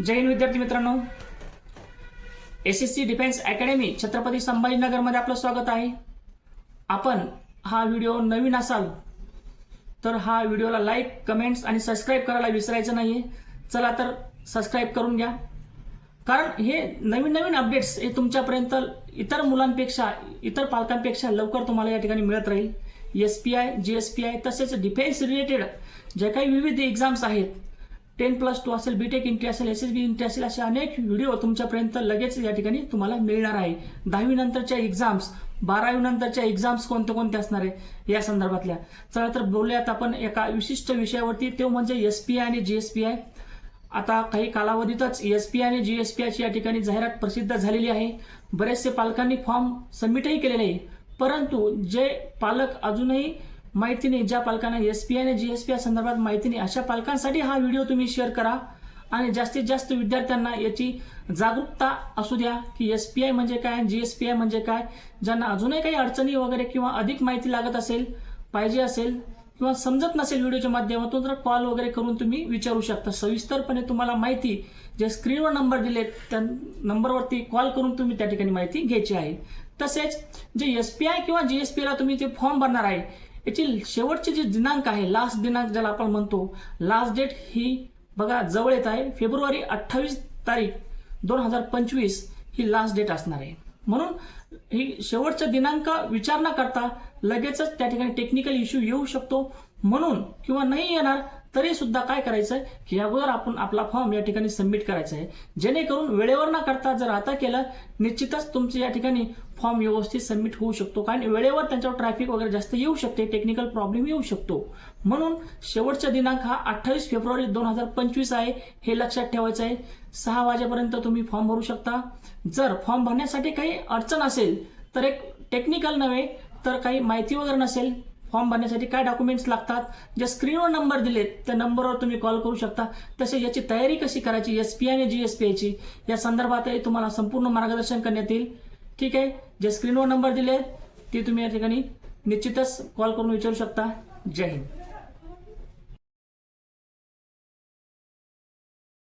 जय हिंद विद्यार्थी मित्रांनो. S S C defence academy Chhatrapati संभाजीनगरमध्ये आपलं स्वागत आहे. आपण हा व्हिडिओ नवीन असाल तर हा व्हिडिओला लाईक कमेंट्स आणि सबस्क्राईब करायला विसरायचं नाही चला तर सबस्क्राईब करून घ्या. कारण हे नवीन नवीन अपडेट्स हे तुमच्यापर्यंत इतर मुलांपेक्षा इतर पालकांपेक्षा लवकर तुम्हाला या ठिकाणी मिळत राहील. S P I G S P I तसेच डिफेन्स रिलेटेड जे काही विविध एक्झाम्स आहेत टेन प्लस टू असेल बीटेक इंट्री असेल एस एस बी इंटी असेल असे अनेक व्हिडिओ तुमच्यापर्यंत लगेच या ठिकाणी तुम्हाला मिळणार आहे. दहावी नंतरच्या एक्झाम्स बारावी नंतरच्या एक्झाम्स कोणत्या कोणत्या असणार आहे? या संदर्भातल्या. चला तर बोलूयात आपण एका विशिष्ट विषयावरती. तो म्हणजे एस पी आय आणि जी एस पी आय आता काही कालावधीतच एस पी आणि जी एस पी आयची या ठिकाणी जाहिरात प्रसिद्ध झालेली आहे. बरेचसे पालकांनी फॉर्म सबमिटही केलेले आहे. परंतु जे पालक अजूनही माहिती नाही ज्या पालकांना एस पी आणि जी एस पी या संदर्भात माहिती नाही अशा पालकांसाठी हा व्हिडिओ तुम्ही शेअर करा. आणि जास्तीत जास्त विद्यार्थ्यांना याची जागरूकता असू द्या की एस पी आय म्हणजे काय जी एस पी आय म्हणजे काय ज्यांना अजूनही काही अडचणी वगैरे किंवा अधिक माहिती लागत असेल पाहिजे असेल किंवा समजत नसेल व्हिडिओच्या माध्यमातून तर कॉल वगैरे करून तुम्ही विचारू शकता. सविस्तरपणे तुम्हाला माहिती जे स्क्रीनवर नंबर दिलेत त्या नंबरवरती कॉल करून तुम्ही त्या ठिकाणी माहिती घ्यायची आहे. तसेच जे एस पी आय किंवा जी एस पी ला तुम्ही ते फॉर्म भरणार आहे याची शेवटची जी दिनांक आहे लास्ट दिनांक ज्याला आपण म्हणतो लास्ट डेट ही बघा जवळ येत आहे. फेब्रुवारी अठ्ठावीस तारीख दोन हजार पंचवीस ही लास्ट डेट असणार आहे. म्हणून ही शेवटचा दिनांक विचार न करता लगेचच त्या ठिकाणी टेक्निकल इश्यू येऊ शकतो. म्हणून किंवा नाही येणार तरी सुद्धा काय करायचं आहे की अगोदर आपण आपला फॉर्म या ठिकाणी सबमिट करायचा आहे जेणेकरून वेळेवर न करता जर आता केलं निश्चितच तुमचं या ठिकाणी फॉर्म व्यवस्थित सबमिट होऊ शकतो. कारण वेळेवर त्यांच्यावर ट्रॅफिक वगैरे जास्त येऊ शकते टेक्निकल प्रॉब्लेम येऊ शकतो. म्हणून शेवटचा दिनांक हा अठ्ठावीस फेब्रुवारी दोन हजार पंचवीस आहे. हे लक्षात ठेवायचं आहे. सहा वाजेपर्यंत तुम्ही फॉर्म भरू शकता. जर फॉर्म भरण्यासाठी काही अडचण असेल तर एक टेक्निकल नव्हे तर काही माहिती वगैरे नसेल फॉर्म भरण्यासाठी काय डॉक्युमेंट्स लागतात? जे स्क्रीनवर नंबर दिलेत त्या नंबरवर तुम्ही कॉल करू शकता. तसे याची तयारी कशी करायची? एस पी आणि जी एस पी आयची या संदर्भातही तुम्हाला संपूर्ण मार्गदर्शन करण्यात येईल. ठीक आहे? जे स्क्रीनवर नंबर दिले ते तुम्ही या ठिकाणी निश्चितच कॉल करून विचारू शकता. जय हिंद.